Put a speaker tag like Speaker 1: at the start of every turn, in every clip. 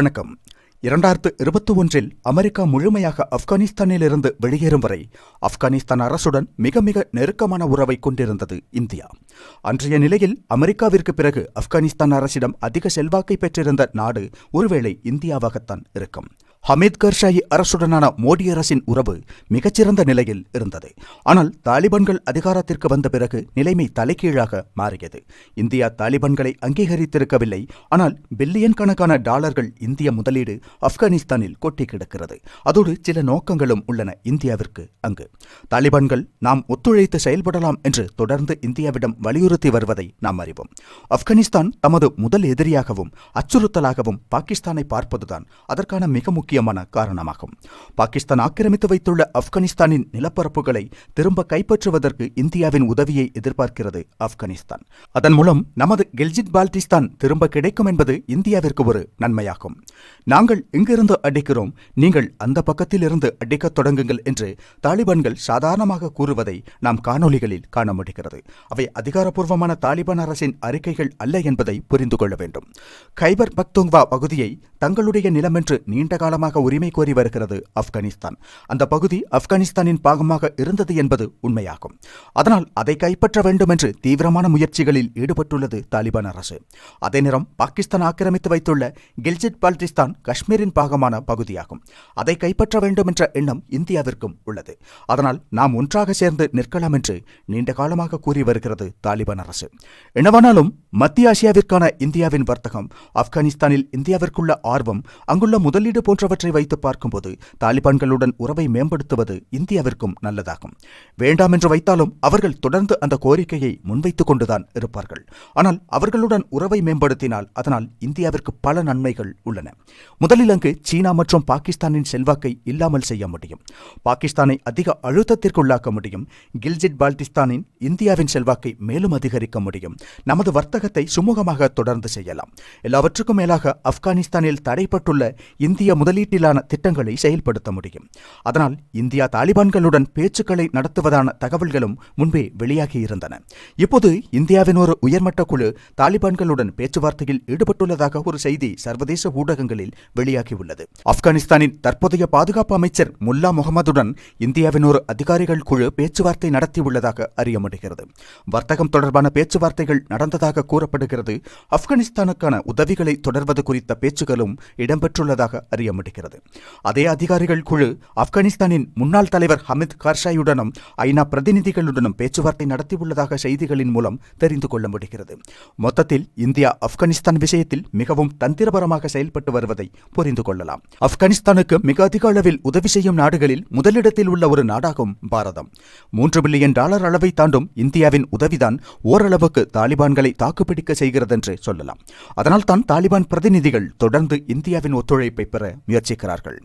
Speaker 1: வணக்கம். இரண்டாயிரத்து இருபத்தி ஒன்றில் அமெரிக்கா முழுமையாக ஆப்கானிஸ்தானிலிருந்து வெளியேறும் வரை ஆப்கானிஸ்தான் அரசுடன் மிக மிக நெருக்கமான உறவை கொண்டிருந்தது இந்தியா. அன்றைய நிலையில் அமெரிக்காவிற்கு பிறகு ஆப்கானிஸ்தான் அரசிடம் அதிக செல்வாக்கை பெற்றிருந்த நாடு ஒருவேளை இந்தியாவாகத்தான் இருக்கும். ஹமீத் கர்ஷாயி அரசுடனான மோடி அரசின் உறவு மிகச்சிறந்த நிலையில் இருந்தது. ஆனால் தாலிபான்கள் அதிகாரத்திற்கு வந்த பிறகு நிலைமை தலைகீழாக மாறியது. இந்தியா தாலிபான்களை அங்கீகரித்திருக்கவில்லை. ஆனால் பில்லியன் கணக்கான டாலர்கள் இந்திய முதலீடு ஆப்கானிஸ்தானில் கொட்டி கிடக்கிறது. அதோடு சில நோக்கங்களும் உள்ளன இந்தியாவிற்கு அங்கு. தாலிபான்கள் நாம் ஒத்துழைத்து செயல்படலாம் என்று தொடர்ந்து இந்தியாவிடம் வலியுறுத்தி வருவதை நாம் அறிவோம். ஆப்கானிஸ்தான் தமது முதல் எதிரியாகவும் அச்சுறுத்தலாகவும் பாகிஸ்தானை பார்ப்பதுதான் அதற்கான மிக முக்கிய முக்கியமான காரணமாகும். பாகிஸ்தான் ஆக்கிரமித்து வைத்துள்ள ஆப்கானிஸ்தானின் நிலப்பரப்புகளை திரும்ப கைப்பற்றுவதற்கு இந்தியாவின் உதவியை எதிர்பார்க்கிறது ஆப்கானிஸ்தான். அதன் மூலம் நமது கில்ஜிட் பால்டிஸ்தான் திரும்ப கிடைக்கும் என்பது இந்தியாவிற்கு ஒரு நன்மையாகும். நாங்கள் இங்கிருந்து அடிக்கிறோம் நீங்கள் அந்த பக்கத்தில் இருந்து அடிக்கத் தொடங்குங்கள் என்று தாலிபான்கள் சாதாரணமாக கூறுவதை நாம் காணொலிகளில் காண முடிகிறது. அவை அதிகாரப்பூர்வமான தாலிபான் அரசின் அறிக்கைகள் அல்ல என்பதை புரிந்து கொள்ள வேண்டும். கைபர் பக்துங்வா பகுதியை தங்களுடைய நிலம் என்று நீண்ட காலமாக உரிமை கோரி வருகிறது ஆப்கானிஸ்தான். அந்த பகுதி ஆப்கானிஸ்தானின் பாகமாக இருந்தது என்பது உண்மையாகும். அதனால் அதை கைப்பற்ற வேண்டும் என்று தீவிரமான முயற்சிகளில் ஈடுபட்டுள்ளது தாலிபான் அரசு. அதே நேரம் பாகிஸ்தான் ஆக்கிரமித்து வைத்துள்ள கில்ஜிட் பால்டிஸ்தான் காஷ்மீரின் பாகமான பகுதியாகும். அதை கைப்பற்ற வேண்டும் என்ற எண்ணம் இந்தியாவிற்கும் உள்ளது. அதனால் நாம் ஒன்றாக சேர்ந்து நிற்கலாம் என்று நீண்ட காலமாக கூறி வருகிறது தாலிபான் அரசு. என்னவானாலும் மத்திய ஆசியாவிற்கான இந்தியாவின் வர்த்தகம் ஆப்கானிஸ்தானில் இந்தியாவிற்குள்ள ஆர்வம் அங்குள்ள முதலீடு போன்ற போன்றவற்றை வைத்து பார்க்கும்போது தாலிபான்களுடன் உறவை மேம்படுத்துவது இந்தியாவிற்கும் நல்லதாகும். வேண்டாம் என்று வைத்தாலும் அவர்கள் தொடர்ந்து அந்த கோரிக்கையை முன்வைத்துக் கொண்டுதான் இருப்பார்கள். ஆனால் அவர்களுடன் உறவை மேம்படுத்தினால் அதனால் இந்தியாவிற்கு பல நன்மைகள் உள்ளன. முதலில் அங்கு சீனா மற்றும் பாகிஸ்தானின் செல்வாக்கை இல்லாமல் செய்ய முடியும். பாகிஸ்தானை அதிக அழுத்தத்திற்குள்ளாக்க முடியும். கில்ஜிட் பால்டிஸ்தானின் இந்தியாவின் செல்வாக்கை மேலும் அதிகரிக்க முடியும். நமது வர்த்தகத்தை சுமூகமாக தொடர்ந்து செய்யலாம். எல்லாவற்றுக்கும் மேலாக ஆப்கானிஸ்தானில் தடைப்பட்டுள்ள இந்திய முதலீட்டிலான திட்டங்களை செயல்படுத்த முடியும். அதனால் இந்தியா தாலிபான்களுடன் பேச்சுக்களை நடத்துவதான தகவல்களும் முன்பே வெளியாகியிருந்தன. இப்போது இந்தியாவின் ஒரு உயர்மட்ட குழு தாலிபான்களுடன் பேச்சுவார்த்தையில் ஈடுபட்டுள்ளதாக ஒரு செய்தி சர்வதேச ஊடகங்களில் வெளியாகியுள்ளது. ஆப்கானிஸ்தானின் தற்போதைய பாதுகாப்பு அமைச்சர் முல்லா முகமதுடன் இந்தியாவின் ஒரு அதிகாரிகள் குழு பேச்சுவார்த்தை நடத்தியுள்ளதாக அறிய முடிகிறது வர்த்தகம் தொடர்பான பேச்சுவார்த்தைகள் நடந்ததாக கூறப்படுகிறது. ஆப்கானிஸ்தானுக்கான உதவிகளை தொடர்வது குறித்த பேச்சுகளும் இடம்பெற்றுள்ளதாக அறிய முடிகிறது அதே அதிகாரிகள் குழு ஆப்கானிஸ்தானின் முன்னாள் தலைவர் ஹமித் கார்ஷாயுடனும் ஐநா பிரதிநிதிகளுடனும் பேச்சுவார்த்தை நடத்தியுள்ளதாக செய்திகளின் மூலம் தெரிந்து கொள்ள முடிகிறது. மொத்தத்தில் இந்தியா ஆப்கானிஸ்தான் விஷயத்தில் மிகவும் தந்திரபரமாக செயல்பட்டு வருவதை புரிந்து கொள்ளலாம். ஆப்கானிஸ்தானுக்கு மிக அதிக அளவில் உதவி செய்யும் நாடுகளில் முதலிடத்தில் உள்ள ஒரு நாடாகும் பாரதம். மூன்று பில்லியன் டாலர் அளவை தாண்டும் இந்தியாவின் உதவிதான் ஓரளவுக்கு தாலிபான்களை தாக்குப்பிடிக்க செய்கிறது என்று சொல்லலாம். அதனால்தான் தாலிபான் பிரதிநிதிகள் தொடர்ந்து இந்தியாவின் ஒத்துழைப்பை பெற முயற்சி முயற்சிக்கிறார்கள்.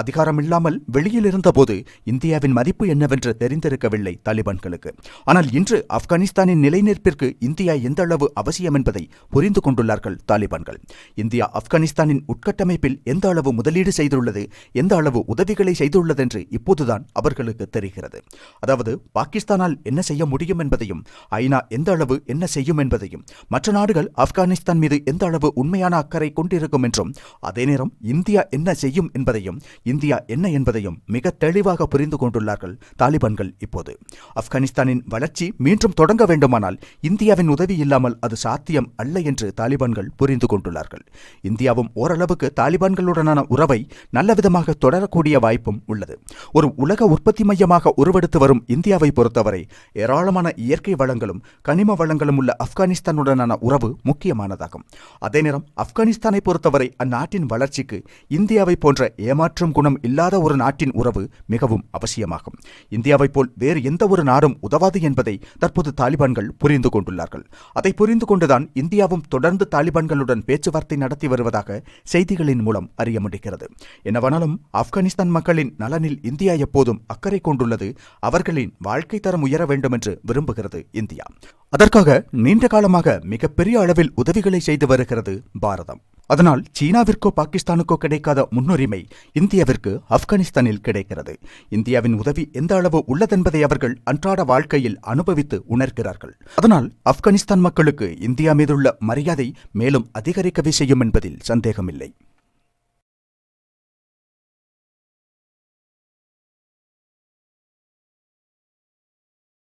Speaker 1: அதிகாரம் இல்லாமல் வெளியில் இருந்தபோது இந்தியாவின் மதிப்பு என்னவென்று தெரிந்திருக்கவில்லை தாலிபான்களுக்கு. ஆனால் இன்று ஆப்கானிஸ்தானின் நிலைநிற்பிற்கு இந்தியா எந்த அளவு அவசியம் என்பதை புரிந்து கொண்டுள்ளார்கள் தாலிபான்கள். இந்தியா ஆப்கானிஸ்தானின் உட்கட்டமைப்பில் எந்த அளவு முதலீடு செய்துள்ளது எந்த அளவு உதவிகளை செய்துள்ளதென்று இப்போதுதான் அவர்களுக்கு தெரிகிறது. அதாவது பாகிஸ்தானால் என்ன செய்ய முடியும் என்பதையும் ஐநா எந்த அளவு என்ன செய்யும் என்பதையும் மற்ற நாடுகள் ஆப்கானிஸ்தான் மீது எந்த அளவு உண்மையான அக்கறை கொண்டிருக்கும் என்றும் அதே நேரம் இந்தியா என்ன செய்யும் என்பதையும் இந்தியா என்ன என்பதையும் மிக தெளிவாக புரிந்து கொண்டுள்ளார்கள் தாலிபான்கள் இப்போது. ஆப்கானிஸ்தானின் வளர்ச்சி மீண்டும் தொடங்க வேண்டுமானால் இந்தியாவின் உதவி இல்லாமல் அது சாத்தியம் அல்ல என்று தாலிபான்கள் புரிந்து கொண்டுள்ளார்கள். இந்தியாவும் ஓரளவுக்கு தாலிபான்களுடனான உறவை நல்லவிதமாக தொடரக்கூடிய வாய்ப்பும் உள்ளது. ஒரு உலக உற்பத்தி மையமாக உருவெடுத்து வரும் இந்தியாவை பொறுத்தவரை ஏராளமான இயற்கை வளங்களும் கனிம வளங்களும் உள்ள ஆப்கானிஸ்தானுடனான உறவு முக்கியமானதாகும். அதே நேரம் ஆப்கானிஸ்தானை பொறுத்தவரை அந்நாட்டின் வளர்ச்சிக்கு இந்தியாவை போன்ற ஏமாற்றும் குணம் இல்லாத ஒரு நாட்டின் உறவு மிகவும் அவசியமாகும். இந்தியாவைப் போல் வேறு எந்த ஒரு நாடும் உதவாது என்பதை தற்போது தாலிபான்கள் புரிந்து கொண்டுள்ளார்கள். அதை புரிந்து கொண்டுதான் இந்தியாவும் தொடர்ந்து தாலிபான்களுடன் பேச்சுவார்த்தை நடத்தி வருவதாக செய்திகளின் மூலம் அறிய முடிகிறது. என்னவானாலும் ஆப்கானிஸ்தான் மக்களின் நலனில் இந்தியா எப்போதும் அக்கறை கொண்டுள்ளது. அவர்களின் வாழ்க்கை தரம் உயர வேண்டும் என்று விரும்புகிறது இந்தியா. அதற்காக நீண்ட காலமாக மிகப்பெரிய அளவில் உதவிகளை செய்து வருகிறது பாரதம். அதனால் சீனாவிற்கோ பாகிஸ்தானுக்கோ கிடைக்காத முன்னுரிமை இந்தியாவிற்கு ஆப்கானிஸ்தானில் கிடைக்கிறது. இந்தியாவின் உதவி எந்த அளவு உள்ளதென்பதை அவர்கள் அன்றாட வாழ்க்கையில் அனுபவித்து உணர்கிறார்கள். அதனால் ஆப்கானிஸ்தான் மக்களுக்கு இந்தியா மீதுள்ள மரியாதை மேலும் அதிகரிக்கவே செய்யும் என்பதில் சந்தேகமில்லை.